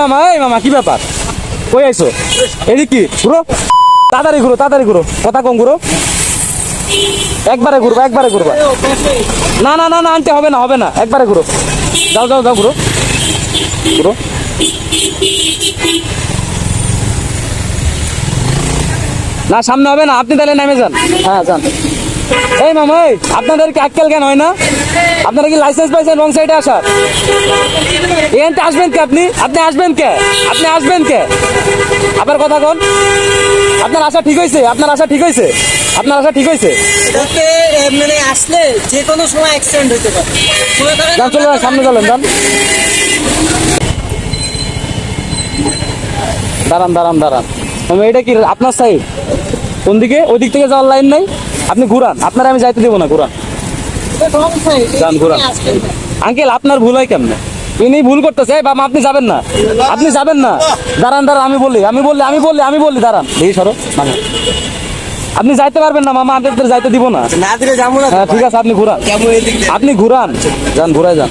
মামা, এই মামা, কি ব্যাপার? কই আইছো? কি? ঘুরো। তাড়াতাড়ি ঘুরো তাড়াতাড়ি ঘুরো। কথা কম ঘুরো। একবারে ঘুরবা একবারে ঘুরবা। না না না না, আনতে হবে না হবে না। একবারে ঘুরো। যাও যাও যাও, ঘুরো। ঘুরো। না, সামনে হবে না। আপনি তাহলে নেমে যান। হ্যাঁ যান। এই মামা আপনাদের কি আক্কেল জ্ঞান হয় না? আপনারা কি লাইসেন্স পাইছেন? রং সাইডে আসার? এখানটা আসবেন কে আপনি? আপনি আসবেন কে? আপনি আসবেন কে? আবার কথা কোন? আপনার আশা ঠিক হয়েছে আপনার আশা ঠিক হয়েছে আপনার আশা ঠিক হয়েছে মানে আসলে যে কোনো সময় অ্যাক্সিডেন্ট হতে পারে। মনে চলে সামনে চলেন যান। দাঁড়ান দাঁড়ান দাঁড়ান। এটা কি আপনার সাইড কোন দিকে? ওই দিক থেকে যাওয়ার লাইন নাই? আপনি ঘুরান। আপনারা আমি যাইতে দেবো না ঘুরান। যান, ঘোরান। আঙ্কেল আপনার ভুল হয় কেমনে? ইনি ভুল করতেছে এই বাবা আপনি যাবেন না। আপনি যাবেন না। দাঁড়ান দাঁড়ান আমি বলি আমি বললি আমি বললি আমি বললি দাঁড়ান। দেখি সরো মানে। আপনি যাইতে পারবেন না মামা আপনাদের যাইতে দিব না। না দিলে যাব না হ্যাঁ ঠিক আছে আপনি ঘুরান? আপনি ঘুরান। যান ঘুরাই যান।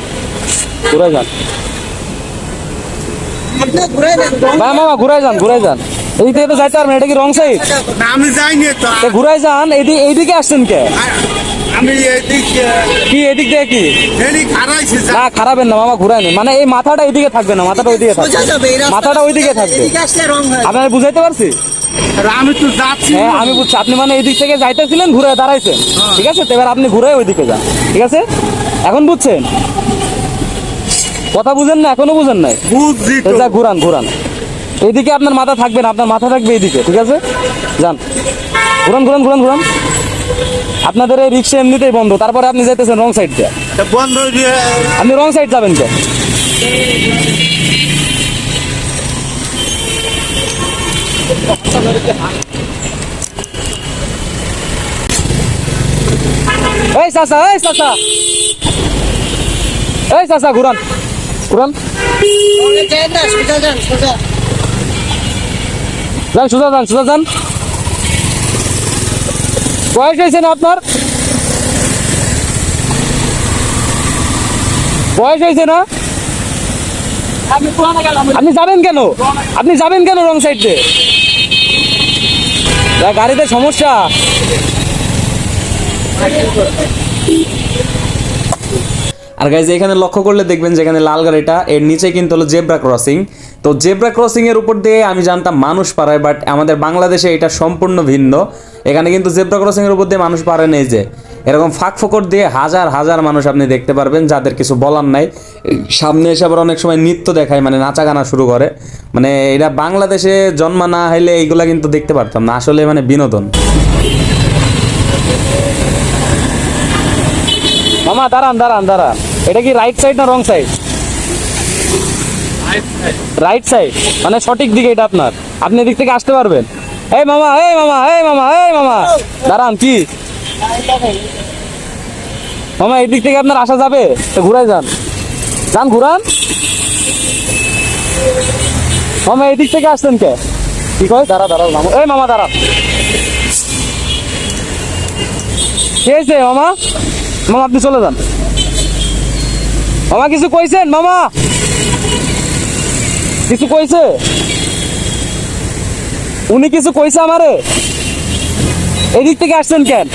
ঘুরাই যান। নেন, মামা ঘুরাই যান ঘুরাই যান। থেকে তো যাইতে পারবেন এটা কি রং সাইড? আমি যাইনি তো। যান এইদিকে এইদিকে আসছেন কে? আমি কি এদিক দিয়ে কি? এদিক হারাইছি না খারাপেন না মামা ঘুরাই মানে এই মাথাটা এইদিকে থাকবে না মাথাটা ওইদিকে থাকবে। মাথাটা ওইদিকে থাকবে। হয়। আপনারা বুঝাইতে পারছি? আমি তো যাচ্ছি। হ্যাঁ আমি বুঝছি। আপনি মানে এই দিক থেকে যাইতেছিলেন ঘুরে দাঁড়াইছেন। ঠিক আছে? তো এবার আপনি ঘুরে ওইদিকে যান। ঠিক আছে? এখন বুঝছেন? কথা বুঝেন না এখনও বুঝেন নাই? বুঝছি যা ঘুরান ঘুরান। এইদিকে আপনার মাথা থাকবে না আপনার মাথা থাকবে এইদিকে ঠিক আছে? যান। ঘুরান ঘুরান ঘুরান ঘুরান। আপনাদের এই রিক্সা এমনিতেই বন্ধ তারপরে আপনি যাইতেছেন রং সাইড দিয়ে। বন্ধ দিয়ে আপনি রং সাইড যাবেন কে এই চাচা এই চাচা। এই চাচা ঘুরান। ঘুরান। যান, সোজা। যান সোজা যান সোজা যান। বয়স হয়েছে না আপনার? বয়স হয়েছে না? আপনি যাবেন কেন? আপনি যাবেন কেন রং সাইড গাড়িতে সমস্যা। আর গাইজ এখানে লক্ষ্য করলে দেখবেন যেখানে লাল গাড়িটা, এর নিচে কিন্তু হলো জেব্রা ক্রসিং। তো জেব্রা ক্রসিং এর উপর দিয়ে আমি জানতাম মানুষ পারায় বাট আমাদের বাংলাদেশে এটা সম্পূর্ণ ভিন্ন। এখানে কিন্তু জেব্রা ক্রসিং এর উপর দিয়ে মানুষ পারে নেই যে। এরকম ফাঁক ফোকর দিয়ে হাজার হাজার মানুষ আপনি দেখতে পারবেন, যাদের কিছু বলার নাই। সামনে এসে আবার অনেক সময় নৃত্য দেখায় মানে নাচা গানা শুরু করে। মানে এটা বাংলাদেশে জন্ম না হইলে এইগুলা কিন্তু দেখতে পারতাম না। আসলে মানে বিনোদন। মামা, দাঁড়ান দাঁড়ান দাঁড়ান। এটা কি রাইট সাইড না রং সাইড রাইট সাইড মানে সঠিক দিকে এটা আপনার। আপনি এদিক থেকে আসতে পারবেন। এই মামা এই মামা এই মামা এই মামা। দাঁড়ান, কি? মামা এই দিক থেকে আপনার আসা যাবে? ঘুরাই যান। যান, ঘুরান। মামা এই দিক থেকে আসছেন কে? কি কয়? দাঁড়া দাঁড়াও, মামা। এই মামা দাঁড়া কে মামা? মামা, আপনি চলে যান। মামা, কিছু কইছেন? মামা! কিছু কইছে? উনি কিছু কইছে আমারে? এদিক থেকে আসছেন কেন?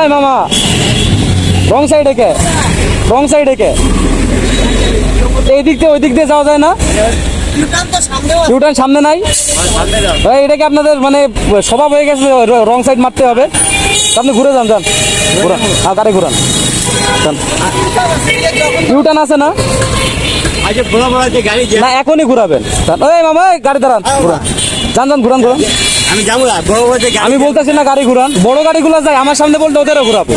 এই মামা, রং সাইডে কে? রং সাইডে কে? এই দিক দিয়ে ওই দিক দিয়ে যাওয়া যায় না? ইউটার্ন সামনে নাই? এই, এটা কি আপনাদের মানে স্বভাব হয়ে গেছে রং সাইড মারতে হবে? আপনি ঘুরে যান যান। ঘুরান হ্যাঁ গাড়ি ঘুরান ইউটার্ন আছে না? যে না এখনই ঘুরাবেন। এই মামা গাড়ি দাঁড়ান ঘুরান। যান যান ঘুরান ঘুরান। আমি যাব না বড় বড় যে আমি বলতেছি না গাড়ি ঘুরান। বড় গাড়িগুলো যায় আমার সামনে বলতে ওদেরও ঘুরাবো।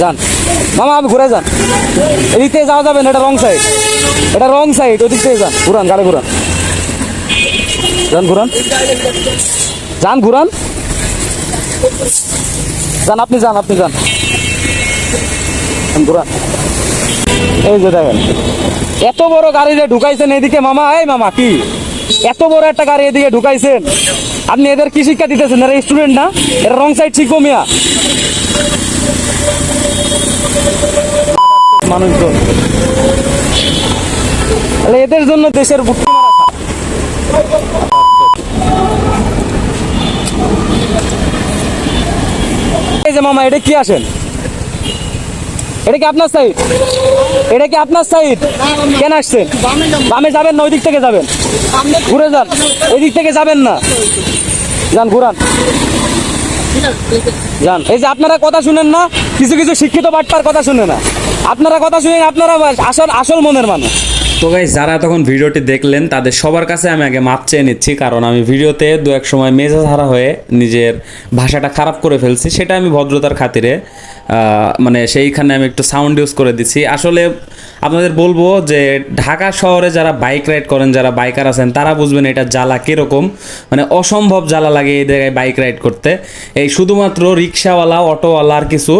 যান। মামা আমি ঘুরে যান। এদিক থেকে যাওয়া যাবেন এটা রং সাইড এটা রং সাইড ওদিক থেকে যান। ঘুরান গাড়ি ঘুরান। যান ঘুরান। যান ঘুরান। যান আপনি যান আপনি যান ঘুরান। এই যে দেখেন, এত বড় গাড়ি যে ঢুকাইছেন এদিকে মামা, এই মামা, কি? এত বড় একটা গাড়ি এদিকে ঢুকাইছেন। আপনি এদের কি শিক্ষা দিতেছেন? এরা স্টুডেন্ট না? এরা রং সাইড শিখব মিয়া। মানুষজন। এদের জন্য দেশের বুদ্ধি। এই যে মামা, এটা কি আসেন? এটা কি আপনার সাইড এটা কি আপনার সাইড কেন আসছেন? বামে যাবেন না ওই দিক থেকে যাবেন? ঘুরে যান ওই দিক থেকে যাবেন না। যান, ঘুরান। যান। এই যে আপনারা কথা শুনেন না, কিছু কিছু শিক্ষিত বাটপার কথা শুনে না। আপনারা কথা শুনেন, আপনারা আসল আসল মনের মানুষ। তো গাইজ যারা তখন ভিডিওটি দেখলেন, তাদের সবার কাছে আমি আগে মাপ চেয়ে নিচ্ছি, কারণ আমি ভিডিওতে দু এক সময় মেজাজ হারা হয়ে নিজের ভাষাটা খারাপ করে ফেলছি, সেটা আমি ভদ্রতার খাতিরে মানে সেইখানে আমি একটু সাউন্ড ইউজ করে দিচ্ছি আসলে আপনাদের বলব যে ঢাকা শহরে যারা বাইক রাইড করেন, যারা বাইকার আছেন, তারা বুঝবেন এটা জ্বালা কীরকম। মানে অসম্ভব জ্বালা লাগে এই জায়গায় বাইক রাইড করতে। এই শুধুমাত্র রিক্সাওয়ালা অটোওয়ালা আর কিছু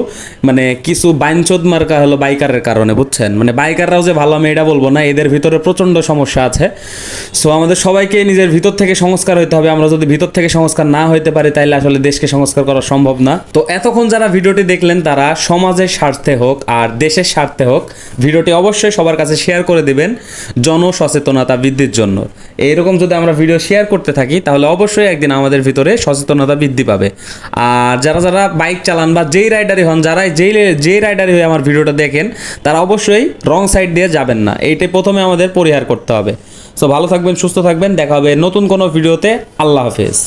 মানে কিছু বাইনচোদ মার্কা হলো বাইকারের কারণে, বুঝছেন? মানে বাইকাররাও যে ভালো, আমি এটা বলব না, এদের ভিতরে প্রচণ্ড সমস্যা আছে। সো আমাদের সবাইকে নিজের ভিতর থেকে সংস্কার হইতে হবে। আমরা যদি ভিতর থেকে সংস্কার না হইতে পারি, তাইলে আসলে দেশকে সংস্কার করা সম্ভব না। তো এতক্ষণ যারা ভিডিওটি দেখলেন, তারা সমাজের স্বার্থে হোক আর দেশের স্বার্থে হোক, ভিডিওটি অবশ্যই সবার কাছে শেয়ার করে দেবেন জনসচেতনতা বৃদ্ধির জন্য। এইরকম যদি আমরা ভিডিও শেয়ার করতে থাকি, তাহলে অবশ্যই একদিন আমাদের ভিতরে সচেতনতা বৃদ্ধি পাবে। আর যারা যারা বাইক চালান বা যেই রাইডারই হন যারা যেই যেই রাইডারই হয়ে আমার ভিডিওটা দেখেন, তারা অবশ্যই রং সাইড দিয়ে যাবেন না। এইটাই প্রথমে আমাদের পরিহার করতে হবে। সো ভালো থাকবেন, সুস্থ থাকবেন, দেখা হবে নতুন কোনো ভিডিওতে আল্লাহ হাফেজ।